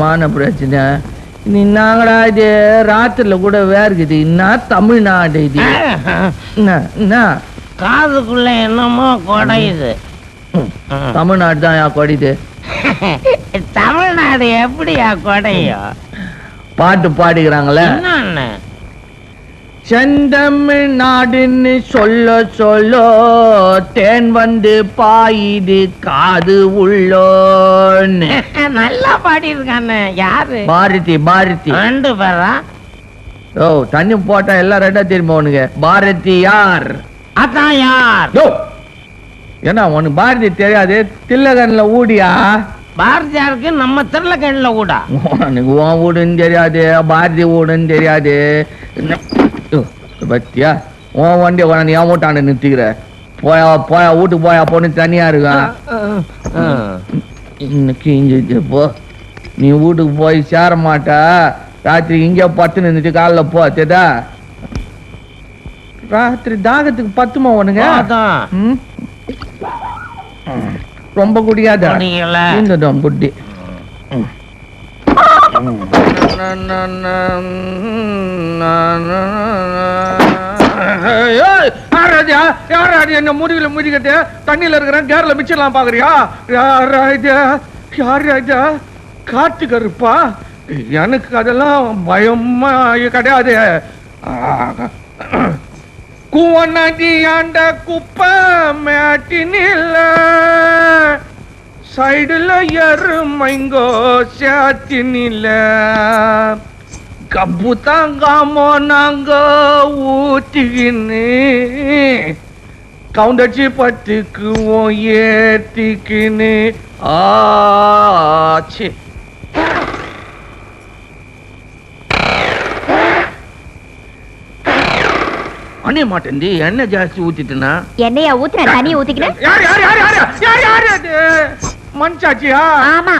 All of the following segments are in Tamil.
மான பிரச்சனை. நீ நாங்கடா இது ராத்திரில கூட வேர்க்குது. என்ன தமிழ்நாடு இது? என்ன காதுக்குள்ள என்னமோ குடையுது. தமிழ்நாடு தான் யா கொடிது. தமிழ்நாடு எப்படியா குடையும்? பாட்டு பாடிக்கிறாங்களே. என்னன்னு செந்தமிழ்நாடுன்னு சொல்ல சொல்ல தேன் வந்து பாயுது காது உள்ளோன்னு. நல்லா பாடியிருக்கானே யாரு? பாரதி பாரதி. ரெண்டு பேரா? ஓ தண்ணி போட்டா எல்லாம் ரெண்டா உனக்கு? பாரதி யார்? அதான் யார்? யோ! என்ன உனக்கு பாரதி தெரியாது தில்லகன்ல ஊடியா? பாரதியாருக்கு நம்ம திருளக்கண்ணில கூடா உனக்கு உன் வீடுன்னு தெரியாது பாரதி வீடுன்னு தெரியாது. பத்தியா உன் வண்டியை கொண்டாந்து என் வீட்டாண்டு நிறுத்திக்கிற போயா போயா வீட்டுக்கு போயா பொண்ணு தனியா இருக்கா இன்னைக்கு இங்க போ நீ வீட்டுக்கு போய் சேர மாட்டா ராத்திரி இங்கே பத்து நின்றுட்டு காலைல போ தெரியுதா ராத்திரி தாகத்துக்கு பத்துமா அதான் ம்? ரொம்ப குடியாத ராஜா? இந்ததம் ராஜா? என்ன முடிவுல முடிக்கிட்டு தண்ணியில இருக்கிறேன் கேர்ல மிச்சலாம் பாக்குறியா? யார் ராஜா? யார் ராஜா? காட்டு கருப்பா? எனக்கு அதெல்லாம் பயமா கிடையாது. குவனடி ஆண்ட குப்பை மேட்டினில்ல சைடுல எருமைங்கோ சாத்தினில்ல கப்பு தாங்காமோ நாங்க ஊட்டிக்கின்னு கவுண்டச்சி பத்துக்குவோம் ஏத்திக்கின்னு. ஆச்சு அணிய மாட்டேன்டி எண்ணெய் ஜாஸ்தி ஊத்திட்டுனா என்னையா ஊத்துன தண்ணிய ஊத்திக்கின யார் யார் யார் யார் யார் யார் அது மன்சாச்சியா ஆமா.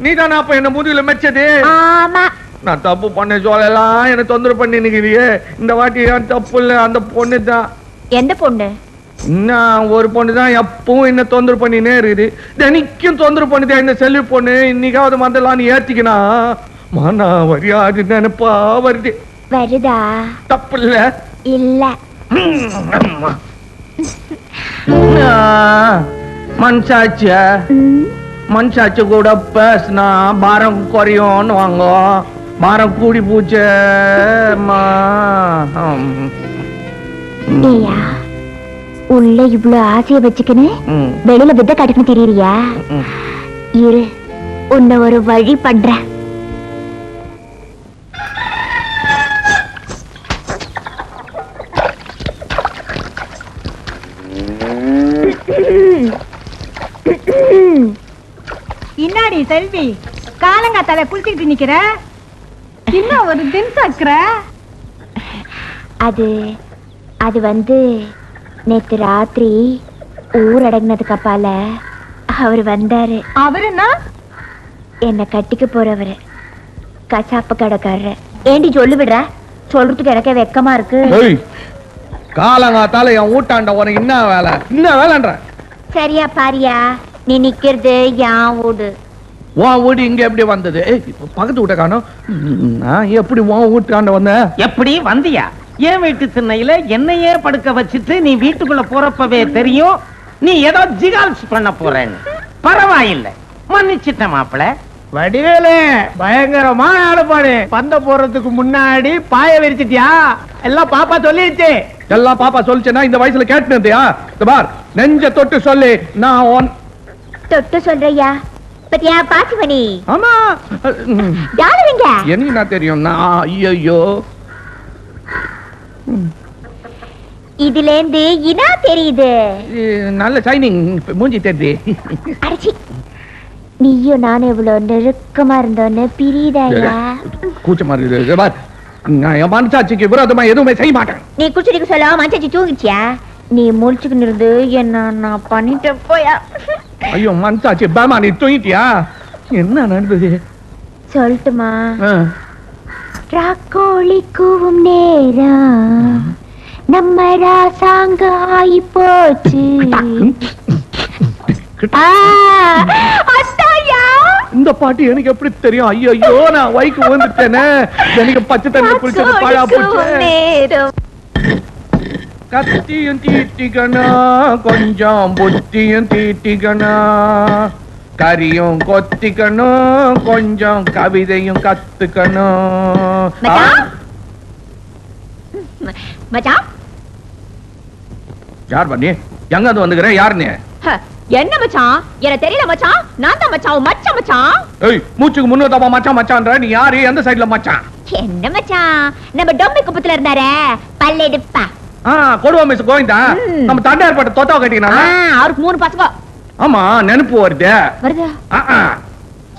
நீ தானே அப்ப என்ன முதுகுல மெச்சது? ஆமா. நான் தப்பு பண்ண சொல்லலாம் என்ன தொந்தரவு பண்ணி இந்த வாட்டி ஏன் தப்பு இல்ல அந்த பொண்ணு தான் எந்த பொண்ணு? இன்னும் ஒரு பொண்ணு தான் எப்பவும் என்ன தொந்தரவு பண்ணினே இருக்குது. தினைக்கும் தொந்தரவு பண்ணுதே இந்த செல்வி பொண்ணு. இன்னைக்காவது வந்தலான்னு ஏத்திக்கினா மானா வரியாது நினைப்பா வருது. வருதா? தப்பு இல்ல. இல்ல. மனசாச்சியா ம், மனசாட்சி கூட பேசினா பாரம் குறையும்னு வாங்க. பாரம் கூடி பூச்சேம்மா ஏய்யா உள்ள இவ்ளோ ஆசைய வச்சுக்கின்னு வெளியில வித்த காட்டுக்குன்னு தெரியறியா? இரு உன்னை ஒரு வழி பண்றேன். இன்னாடி செல்வி? காலங்காத்தால குளிச்சுக்கிட்டு நிக்கிற? இன்னும் ஒரு தின் சக்கர அது அது வந்து நேத்து ராத்திரி ஊர் அடங்கினதுக்கு அப்பால அவர் வந்தாரு. அவருன்னா? என்ன கட்டிக்க போறவரு. கசாப்பு கடைக்காரரு. ஏண்டி சொல்லு விடுற சொல்றதுக்கு எனக்கே வெக்கமா இருக்கு. காலங்காத்தால என் ஊட்டாண்ட உனக்கு என்ன வேலை? என்ன வேலைன்ற? சரியா பாரியா? நீ நிக்கிறது யான் வீடு. உன் வீடு இங்க எப்படி வந்தது? பக்கத்து வீட்டை காணோம். நான் எப்படி உன் வீட்டாண்ட வந்தேன் எப்படி வந்தியா? என் வீட்டு திண்ணையில என்னையே படுக்க வச்சுட்டு நீ வீட்டுக்குள்ள போறப்பவே தெரியும். நீ ஏதோ ஜிகால்ஸ் பண்ண போறேன்னு. பரவாயில்லை. மன்னிச்சிட்டேன் மாப்பிள. வடிவேலு பயங்கரமான ஆளுப்பாடு பந்த போறதுக்கு முன்னாடி பாய விரிச்சிட்டியா? எல்லாம் பாப்பா சொல்லிடுச்சு. எல்லாம் பாப்பா சொல்லிச்சேன்னா இந்த வயசுல கேட்டுனியா இந்த பார் நெஞ்ச தொட்டு சொல்லி நான் உன் தொட்டு சொல்றியா பத்தியா பாசிமணி ஆமா. டாலருங்க எனக்கு என்ன தெரியும்? நான் ஐயோ இதுல இருந்து இனா தெரியுது? நல்ல சைனிங் மூஞ்சி தெரியுது. அடிச்சி. நீயும் நானும் இவ்வளவு நெருக்கமா இருந்தோன்னு பிரியுதாயா? கூச்சமா இருக்குது. நான் என் மனசாட்சிக்கு விரோதமா எதுவுமே செய்ய மாட்டேன். நீ குடிச்சிருக்கு சொல்ல மச்சாச்சி தூங்கிச்சியா? நீ முழிச்சுக்கின்னு இருந்து என்ன நான் பண்ணிட்டு போயா? ஐயோ மனசாட்சி பேமா நீ தூங்கிட்டியா? என்ன நடந்தது? சொல்லட்டுமா. ராக்கோழி கூவும் நேரம். நம்ம ராசாங்க ஆயி போச்சு இந்த பாட்டு எனக்கு எப்படி தெரியும்? ஐயோ ஐயோ நான் வைக்கு வந்துட்டேனே எனக்கு பச்சை தண்ணி குளிச்சது பாழா போச்சு. கத்தியும் தீட்டிக்கணும் கொஞ்சம் புத்தியும் தீட்டிக்கணும் கரியும் கொத்திக்கணும் கொஞ்சம் கவிதையும் கத்துக்கணும் யார் பண்ணி எங்க வந்து வந்துக்கிறேன் யார் நீ ஹ, என்ன மச்சான்? எனக்கு தெரியல மச்சான். நான் தான் மச்சான். மச்சான் மச்சான். ஏய் மூச்சுக்கு முன்னூத்தமா மச்சான் மச்சான்ற? நீ யாரு? எந்த சைடுல மச்சான்? என்ன மச்சான்? நம்ம டொம்பி குப்பத்துல இருந்தாரே. பல்லெடுப்பா. கொடுவா மிஸ் கோவிந்தா. நம்ம தண்டையார் பட்ட தொத்தா ஆ, கட்டினாங்க அவருக்கு மூணு பசங்க. ஆமா நினைப்பு வருது.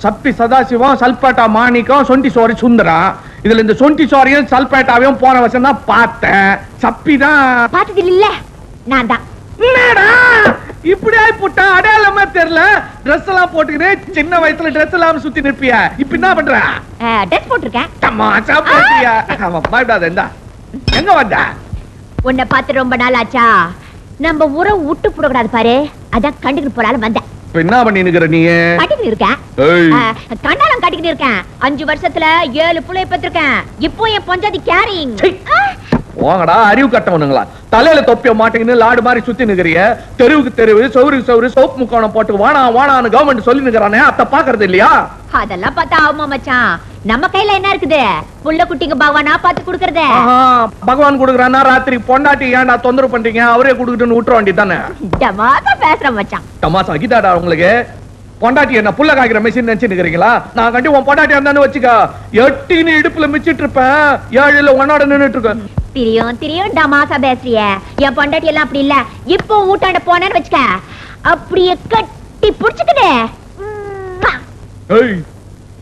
சப்பி சதாசிவம் சல்பேட்டா மாணிக்கம் சொண்டி சோரி சுந்தரம் இதுல இந்த சொண்டி சோரியும் சல்பேட்டாவையும் போன வருஷம் தான் பார்த்தேன். சப்பி தான். பார்த்தது இல்ல நான் தான். இப்படி ஆயி போட்டா அடையாளமே தெரியல. ட்ரெஸ் எல்லாம் போட்டுக்கிட்டு சின்ன வயசுல ட்ரெஸ் எல்லாம் சுத்தி நிற்பிய. இப்ப என்ன பண்ற? ட்ரெஸ் போட்டிருக்கேன். போட்டியா பயப்படாத எங்க வந்த? உன்னை பார்த்து ரொம்ப நாள் ஆச்சா நம்ம ஊரை விட்டு போடக்கூடாது பாரு. அதான் கண்டுக்கிட்டு போலான்னு வந்தேன். என்ன பண்ணி நிக்கிற நீ? கட்டிக்கிட்டு இருக்கேன். கண்ணாலம் கட்டிக்கிட்டு இருக்கேன். அஞ்சு வருஷத்துல ஏழு புள்ளைய பெற்றிருக்கேன். இப்போ என் பஞ்சாதி கேரிங். போங்கடா அறிவு கட்டவனுங்களா தலையில தொப்பிய மாட்டேங்கன்னு லாடு மாதிரி சுத்தி நிக்கிறிய. தெருவுக்கு தெருவு சௌருக்கு சௌரு சோப்பு முக்கோணம் போட்டு வானா வானான்னு கவர்மெண்ட் சொல்லி நிக்கிறானே அத பாக்குறது இல்லையா? அதெல்லாம் பார்த்தா ஆகுமா மச்சான். நம்ம கையில என்ன இருக்குது? புள்ள குட்டிங்க பகவானா பார்த்து கொடுக்கறதே. பகவான் குடுக்குறானா ராத்திரி பொண்டாட்டி ஏன்டா தொந்தரவு பண்றீங்க? அவரே குடுக்கிட்டுன்னு விட்டுற வேண்டியதானே டமாசா பேசுற மச்சான். தமாசா அகிதாடா உங்களுக்கு? பொண்டாட்டி என்ன புள்ள காய்க்கிற மெஷின் நினைச்சு நிக்கிறீங்களா நான் கண்டி உன் பொண்டாட்டி இருந்தான்னு வச்சுக்க. எட்டின்னு இடுப்புல மிச்சிட்டு இருப்பேன். ஏழுல ஒன்னோட நின்னுட்டு இருக்கேன். திரியும் திரியும் டமாசா பேசுறிய. என் பொண்டாட்டி எல்லாம் அப்படி இல்ல. இப்போ ஊட்டாண்ட போனேன்னு வச்சுக்க. அப்படியே கட்டி புடிச்சுக்கிட்டு. ஏய்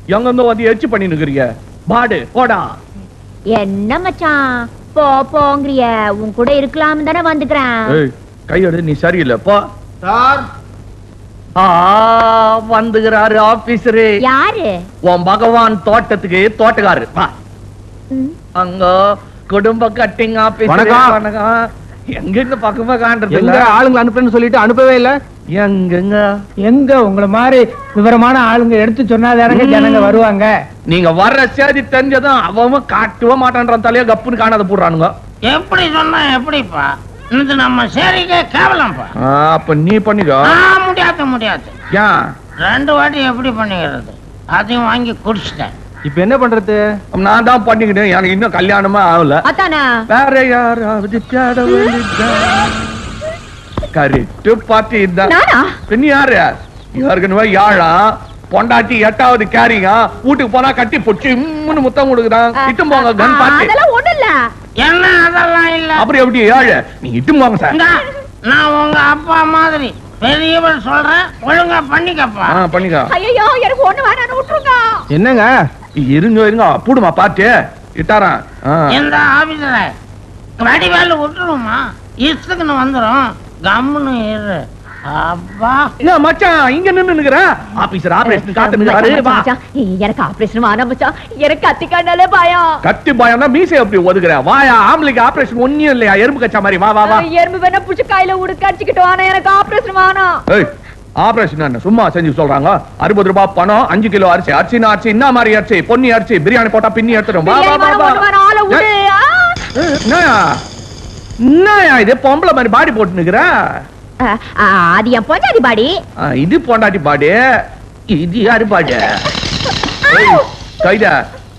எங்க வந்து எச்சு பண்ணி நிக்கிறீங்க. பாடு போடா. என்ன மச்சான்? போ போங்கிறிய. உன் கூட இருக்கலாம் தானே வந்துக்கிறேன். கையெடு நீ சரியில்லை. போ. சார். ஆ வந்துகிறாரு ஆபீசரு. யாரு? உன் பகவான் தோட்டத்துக்கு ம். அங்க குடும்ப கட்டிங் ஆபீஸ் வணக்கம். வணக்கம் எங்க இருந்து பக்கமா காண்றது எங்க ஆளுங்களை அனுப்புறேன்னு சொல்லிட்டு அனுப்பவே இல்ல? எங்கங்க? எங்க உங்களை மாதிரி விவரமான ஆளுங்க எடுத்து சொன்னாதானங்க ஜனங்க வருவாங்க? நீங்க வர்ற சேதி தெரிஞ்சதும் அவன் காட்டவே மாட்டான்றான் தலைய கப்புன்னு காணாத போடுறானுங்க. எப்படி சொன்னா எப்படிப்பா? இது நம்ம சேரிக்கே கேவலம்ப்பா ஆ, அப்ப நீ பண்ணிக்கோ. ஆ, முடியாது முடியாது. ஏன் ரெண்டு வாட்டி எப்படி பண்ணிக்கிறது? அதையும் வாங்கி குடிச்சிட்டேன். இப்ப என்ன பண்றது? நான் தான் பண்ணிக்கிட்டேன். எனக்கு இன்னும் கல்யாணமே ஆகல. அத்தானா? வேற யாராவது தேட கரெக்ட் பார்ட்டி இதான் நானா? பின்ன யாரு? ஏற்கனவே யாழா. பொண்டாட்டி எட்டாவது கேரிங்க. வீட்டுக்கு போனா கட்டி பொச்சு இம்முன்னு முத்தம் கொடுக்குறான் இட்டும் போங்க கன் ஆ, பார்ட்டி அதெல்லாம் ஒண்ணும் இல்ல. என்ன அதெல்லாம் இல்ல? அப்புறம் எப்படி ஏழு? நீ இட்டும் போங்க சார். நான் உங்க அப்பா மாதிரி பெரியவன் சொல்றேன். ஒழுங்கா பண்ணிக்கப்பா. ஆ பண்ணிக்கோ. ஐயோ எனக்கு ஒண்ணு வேணாம் விட்டுருங்க. என்னங்க? இருங்க இருங்க. பூடுமா பார்ட்டி இட்டாரான். இந்த ஆபீசர வடிவேலு விட்டுருமா இஷ்டத்துக்குன்னு வந்துரும். கம்முன்னு இரு. அப்பா. என்ன மச்சான் இங்க நின்னு நிக்கிற ஆபீசர் ஆபரேஷன் காத்து நிக்கிறாரு மச்சான், வா மச்சான், எனக்கு ஆபரேஷன் மச்சான். எனக்கு கத்திக்காண்டாலே பயம். கத்தி பயம்னா மீசை எப்படி ஒதுக்குற? வாயா ஆம்பளைக்கு ஆபரேஷன் ஒன்னும் இல்லையா? எறும்பு கச்சா மாதிரி. வா வா வா. எறும்பு வேணா புடிச்சு கையில உடுக்க அடிச்சுக்கிட்டு எனக்கு ஆபரேஷன் வேணாம். ஏய் ஆபரேஷன் சும்மா செஞ்சு சொல்றாங்க அறுபது ரூபாய் பணம் அஞ்சு கிலோ அரிசி அரிசினா அரிசி என்ன மாதிரி அரிசி? பொன்னி அரிசி பிரியாணி போட்டா பின்னி எடுத்துடும் இது? பொம்பளை மாதிரி பாடி போட்டு நிக்கிற அது என் பொஞ்சாதி பாடி இது பொண்டாட்டி பாடி இது யாரு பாடி கைதா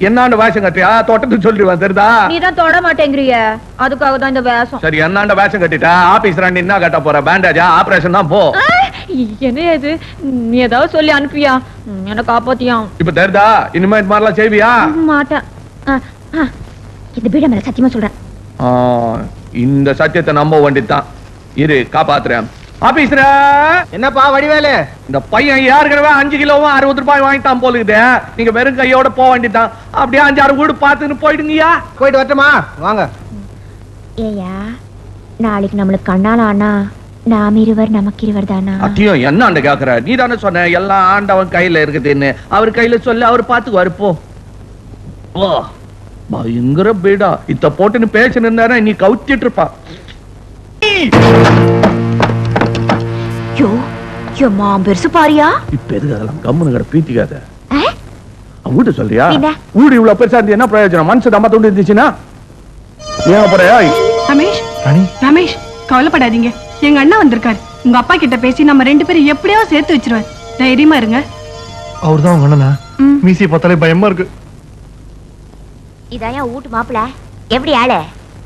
என்னாண்டு வேஷம் கட்டியா? தோட்டத்துக்கு சொல்லிடுவேன் தெரியுதா? நீ தான் தொட மாட்டேங்கிறிய. அதுக்காக தான் இந்த வேஷம். சரி என்னாண்ட வேஷம் கட்டிட்டா? ஆபீஸ் ரெண்டு என்ன கட்ட போற பேண்டேஜா ஆபரேஷன் தான் போ. என்ன இது? நீ ஏதாவது சொல்லி அனுப்பியா? என்ன காப்பாத்தியா? இப்ப தெரியுதா இனிமே இது மாதிரிலாம் செய்வியா? மாட்டேன். இந்த பீட மேல சத்தியமா சொல்றேன். ஆ, இந்த சத்தியத்தை நம்ப வேண்டியதுதான். இரு காப்பாத்துறேன். ஆபீஸ்ல என்னப்பா வடிவேலு? இந்த பையன் ஏற்கனவே அஞ்சு கிலோவும் அறுபது ரூபாய் வாங்கிட்டான் போலுக்குது. நீங்க வெறும் கையோட போக வேண்டியதுதான். அப்படியே அஞ்சாறு வீடு பார்த்துன்னு போயிடுங்கய்யா. போயிட்டு வரட்டுமா? வாங்க. ஏயா நாளைக்கு நம்மளுக்கு கண்ணால ஆனா நாம் இருவர் நமக்கு இருவர் தானா அத்தியம் என்ன ஆண்ட கேக்குற? நீ தானே சொன்ன எல்லாம் ஆண்டவன் கையில இருக்குதுன்னு. அவர் கையில சொல்லி அவர் பாத்துக்குவாரு போ. ஓ பயங்கர பீடா. இத்த போட்டுன்னு பேச்சு நின்னா நீ கவுத்திட்டு இருப்பா யோ எம்மா பெருசு பாரியா? இப்ப எதுக்கு அதெல்லாம் கம்முன்னு கடை பீத்திக்காத? வீட்டு சொல்றியா? வீடு இவ்வளவு பெருசா இருந்து என்ன பிரயோஜனம்? மனசு தம்ப துண்டு இருந்துச்சுன்னா? ஏன் போறியா ரமேஷ்? ராணி? ரமேஷ் கவலைப்படாதீங்க. எங்க அண்ணா வந்திருக்காரு. உங்க அப்பா கிட்ட பேசி நம்ம ரெண்டு பேரும் எப்படியோ சேர்த்து வச்சிருவார் தைரியமா இருங்க. அவர் தான் உங்க அண்ணனா? ம். மீசியை பார்த்தாலே பயமா இருக்கு. இதான் வீட்டு மாப்பிள? எப்படி ஆளு?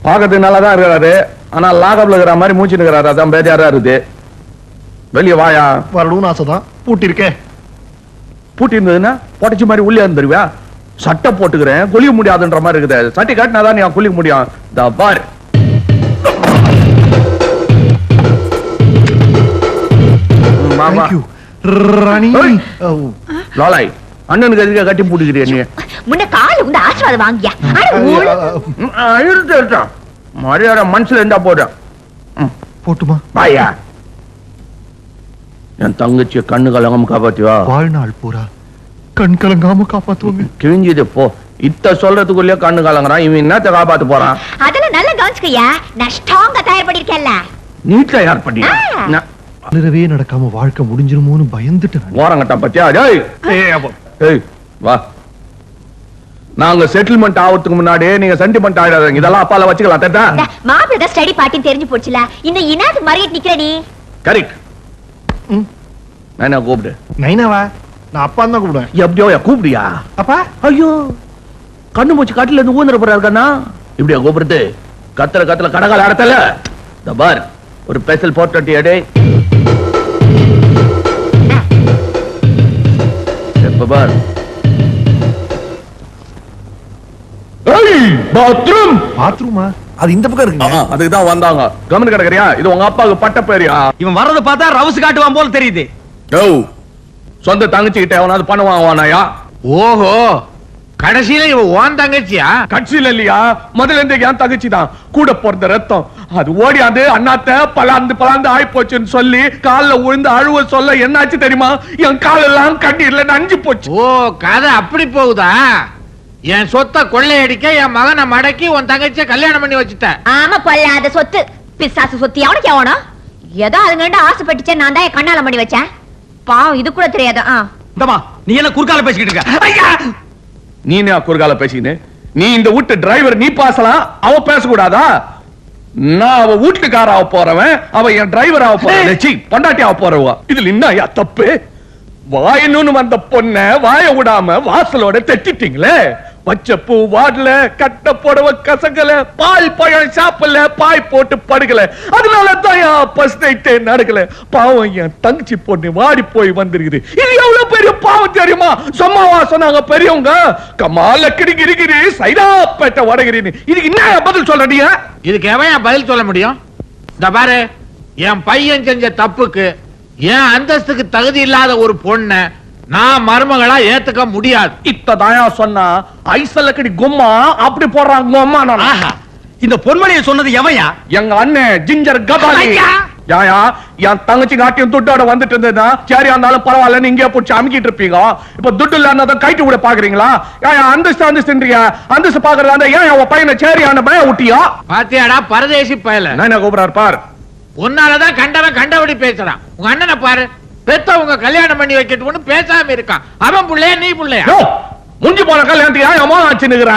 பாக்கிறதுக்கு நல்லா தான் இருக்கிறாரு ஆனா லாகப்ல இருக்கிற மாதிரி மூச்சு இருக்கிறாரு அதான் பேஜாரா இருக்குது. வெளிய வாயா. வரணும்னு ஆசைதான். பூட்டி இருக்கேன் பூட்டி இருந்ததுன்னா பொட்டச்சி மாதிரி உள்ளே இருந்துருவியா சட்டை போட்டுக்கிறேன். குளிக்க முடியாதுன்ற மாதிரி இருக்குது. சட்டை காட்டினாதான் நீ குளிக்க முடியும். இந்த பார். ராணி. லாலாய் அண்ணனுக்கு கட்டி பூட்டிக்கிறிய நீ? முன்ன கால் ஆசீர்வாதம் வாங்கியா. மரியாதை மனசுல இருந்தா போட்டுமா? வாயா. என் தங்கச்சிய கண்ணு கலங்காம காப்பாத்திவா வாழ்நாள் பூரா கண் கலங்காம காப்பாத்துவாங்க. கிழிஞ்சது போ. இத்த சொல்றதுக்குள்ளே கண்ணு கலங்குறான். இவன் என்னத்த காப்பாத்து போறான்? அதெல்லாம் நல்லா கவனிச்சுக்கய்யா. நான் ஸ்ட்ராங்கா தயார் பண்ணிருக்கேன்ல நீட்ல யார் பண்ணி. நிறவே நடக்காம வாழ்க்கை முடிஞ்சிருமோன்னு பயந்துட்டேன் ராணி. ஓரங்கட்டம் பத்தியா? டேய்! ஏய், வா. நாங்க செட்டில்மெண்ட் ஆவறதுக்கு முன்னாடி நீங்க சென்டிமெண்ட் ஆயிடாதீங்க. இதெல்லாம் அப்பால வச்சுக்கலாம். தட்டா மாப்பிள்ள தான் ஸ்டடி பார்ட்டின்னு தெரிஞ்சு போச்சுல. இன்னும் இனாது மறியிட்டு நிக்கிற நீ. கரெக்ட் ம். என்ன கூப்பிடு. நைனாவா? நான் அப்பா தான் கூப்பிடுவேன். எப்படியோ கூப்பிடுயா அப்பா? ஐயோ! கண்ணு மூச்சு காட்டுல இருந்து ஊந்துற போறாரு கண்ணா. இப்படியா கூப்பிடுறது? கத்துல கத்துல கடகால அடத்தல. இந்த பார் ஒரு ஸ்பெஷல் போர்ட்ரேட் எடே. எப்ப பார் பாத்ரூம் பாத்ரூமா அது இந்த பக்கம் இருக்குங்க. அதுக்கு தான் வந்தாங்க. கவனம் கிடக்குறியா? இது உங்க அப்பாவுக்கு பட்ட பேரியா? இவன் வர்றத பார்த்தா ரவுஸ் காட்டுவான் போல தெரியுது. சொந்த தங்கச்சி கிட்ட எவனாவது வாங்குவானாயா ஓஹோ. கடைசியில இவ ஓன் தங்கச்சியா? கட்சியில இல்லையா? முதல்ல இருந்து என் தங்கச்சி தான் கூட பிறந்த ரத்தம். அது ஓடியாந்து அண்ணாத்த பலாந்து பலாந்து ஆயி போச்சுன்னு சொல்லி கால்ல விழுந்து அழுவ சொல்ல என்னாச்சு தெரியுமா? என் காலெல்லாம் கண்ணீர்ல நஞ்சு போச்சு. ஓ கதை அப்படி போகுதா? என் சொத்தை கொள்ளையடிக்க என் மகனை மடக்கி உன் தங்கச்சிய கல்யாணம் பண்ணி வச்சுட்ட. ஆமா பொல்லாத சொத்து. பிசாசு சொத்து. எவனுக்கு எவனும் ஏதோ அதுங்கண்ட ஆசைப்பட்டுச்சே நான் தான் என் கண்ணால பண்ணி வச்சேன். பாவம் இது கூட தெரியாது. ஆ. இந்தமா நீ என்ன குறுக்கால பேசிக்கிட்டு இருக்க? ஐயா! நீ என்ன குறுகால பேசிக்கின்னு நீ இந்த வீட்டு டிரைவர் நீ பாசலாம். அவ பேசக்கூடாதா? நான் அவ வீட்டுக்கார ஆக போறவன் அவ என் டிரைவர் ஆக போறவன். சீ பொண்டாட்டி ஆக போறவா. இதுல என்ன தப்பு? வாயணும்னு வந்த பொண்ண வாய விடாம வாசலோட தட்டிட்டீங்களே? பச்சப்பூ பூ வாடல கட்ட புடவ கசங்கல பால் பழம் சாப்பிடல பாய் போட்டு படுகல. அதனால தான் என் ஃபர்ஸ்ட் நைட்டே நடக்கல. பாவம் என் தங்கச்சி பொண்ணு வாடி போய் வந்திருக்குது. இது எவ்வளவு பெரிய பாவம் தெரியுமா? சும்மாவா சொன்னாங்க பெரியவங்க? கமால கிடி கிரி கிரி சைதாப்பேட்டை வடகிரின்னு. இதுக்கு என்ன பதில் சொல்றீங்க இதுக்கு எவன் பதில் சொல்ல முடியும்? இந்த பாரு என் பையன் செஞ்ச தப்புக்கு என் அந்தஸ்துக்கு தகுதி இல்லாத ஒரு பொண்ணை நான் மருமகளா ஏத்துக்க முடியாது. இத்ததாயா சொன்னா ஐசல்லக்கடி கும்மா அப்படி போடுறாங்க ஆஹா. இந்த பொன்மணியை சொன்னது எவையா? எங்க அண்ணன் ஜிஞ்சர் கபாலி! யாயா என் தங்கச்சி காட்டியும் துட்டோட வந்துட்டு இருந்ததுன்னா சரியா இருந்தாலும் பரவாயில்ல நீங்க பிடிச்சி அமுக்கிட்டு இருப்பீங்க. இப்ப துட்டு இல்லாத கைட்டு விட பாக்குறீங்களா? ஏன் அந்தஸ்து அந்தஸ்துன்றீங்க அந்தஸ்து பாக்குறதா இருந்தா ஏன் உன் பையனை சரியான பய விட்டியா பாத்தியாடா பரதேசி பயல. நான் என்ன கூப்பிடாரு பார். உன்னாலதான் கண்டவன் கண்டபடி பேசுறான். உங்க அண்ணனை பாரு. பெத்தவங்க கல்யாணம் பண்ணி வைக்கட்டும்னு பேசாம இருக்கான் அவன் புள்ளையா நீ புள்ளையா? யோ, முஞ்சி போன கல்யாணத்துக்கு ஏன் அம்மா ஆச்சுன்னுக்குற?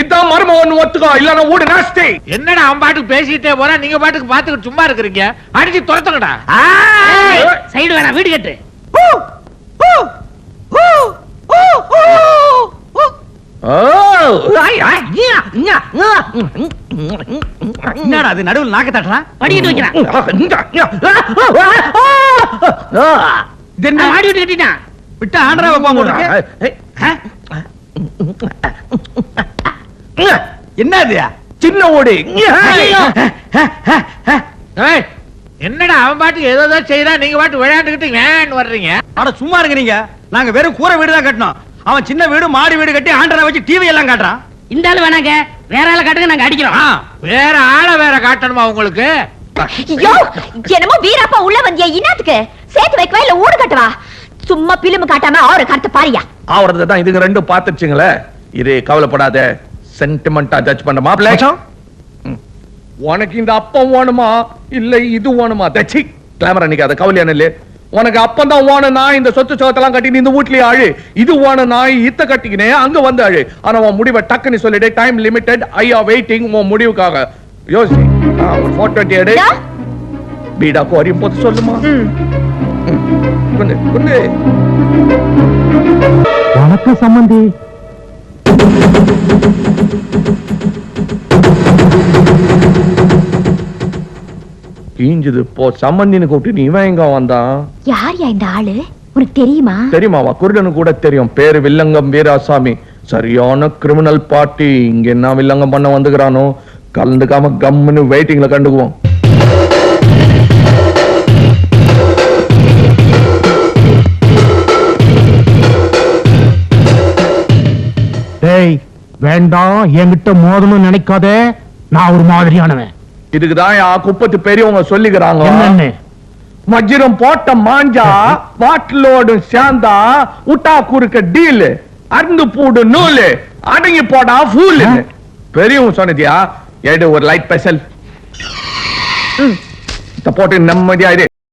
இதான் மரும ஒண்ணு ஒத்துக்கோ இல்லன்னா வீடு நாஸ்தி என்னடா அவன் பாட்டுக்கு பேசிட்டே போறான் நீங்க பாட்டுக்கு பாத்துக்கிட்டு சும்மா இருக்கிறீங்க. அடிச்சு துரத்துங்கடா. சைடு வேணா வீடு கட்டு. என்னடா அது நடுவில் நாக்க தட்டுறான் படிக்கிட்டு வைக்கிறான் என்ன மாடி விட்டு கட்டிட்டான் விட்டு ஆண்டரா வைப்பான்? என்ன அது? சின்ன ஓடி. என்னடா அவன் பாட்டுக்கு ஏதோ ஏதோ செய்யறான் நீங்க பாட்டு விளையாண்டுக்கிட்டு வேன் வர்றீங்க? அட சும்மா இருங்க நீங்க. நாங்க வெறும் கூரை வீடு தான் கட்டினோம். அவன் சின்ன வீடு மாடி வீடு கட்டி ஆண்டரை வச்சு டிவி எல்லாம் காட்டுறான். இந்த ஆளு வேணாங்க. வேற ஆளை காட்டுங்க நாங்க அடிக்கிறோம். ஆ, வேற ஆளை வேற காட்டணுமா உங்களுக்கு? ஐயோ என்னமோ வீரப்பா உள்ள வந்தியா இனாத்துக்கு சேர்த்து வைக்கவா இல்ல ஊடு கட்டவா? சும்மா பிலிமு காட்டாம அவரு கருத்து பாரியா? ஆவறத தான் இதுங்க ரெண்டும் பாத்துச்சுங்களே இது கவலைப்படாத சென்டிமெண்டா ஜட்ஜ் பண்ண மாப்பிள்ள. மச்சான், உனக்கு இந்த அப்பம் வேணுமா? இல்ல இது வேணுமா? தச்சி கிளாமரா நிக்காத கவலையான இல்ல உனக்கு அப்பதான் ஓன நாய் இந்த சொத்து சோத்தெல்லாம் கட்டி நீ இந்த வீட்லயே அழு இது ஓன நாய் இத்த கட்டிக்கினே அங்க வந்து அழு ஆனா உன் முடிவை டக்குன்னு சொல்லிடு. Time limited I are waiting உன் முடிவுக்காக. யோசி. ஒரு போட்டோ எடு. பீடா கோரியும் போது சொல்லுமா. வணக்கம் சம்பந்தி. கீஞ்சுது போ சம்மந்தின்னு கூப்பிட்டு நீ இவன் எங்க வந்தான்? யார் யா இந்த ஆளு? உனக்கு தெரியுமா? தெரியுமாவா? குருடனு கூட தெரியும். பேரு வில்லங்கம் வீராசாமி. சரியான கிரிமினல் பார்ட்டி இங்க என்ன வில்லங்கம் பண்ண வந்துக்கிறானோ? கலந்துக்காம கம்முன்னு வெயிட்டிங்ல கண்டுக்குவோம். டேய் வேண்டாம். என்கிட்ட மோதணும் நினைக்காதே. நான் ஒரு மாதிரியானவன். இதுக்குதான் குப்பத்து பெரியவங்க சொல்லிக்கிறாங்க. வஜ்ரம் போட்ட மாஞ்சா பாட்டிலோடு சேர்ந்தா உட்டா குறுக்க டீல் அருந்து பூடு நூலு அடங்கி போடா ஃபூல். பெரியவங்க சொன்னதியா எடு ஒரு லைட் ஸ்பெஷல் போட்டு நிம்மதியா இரு.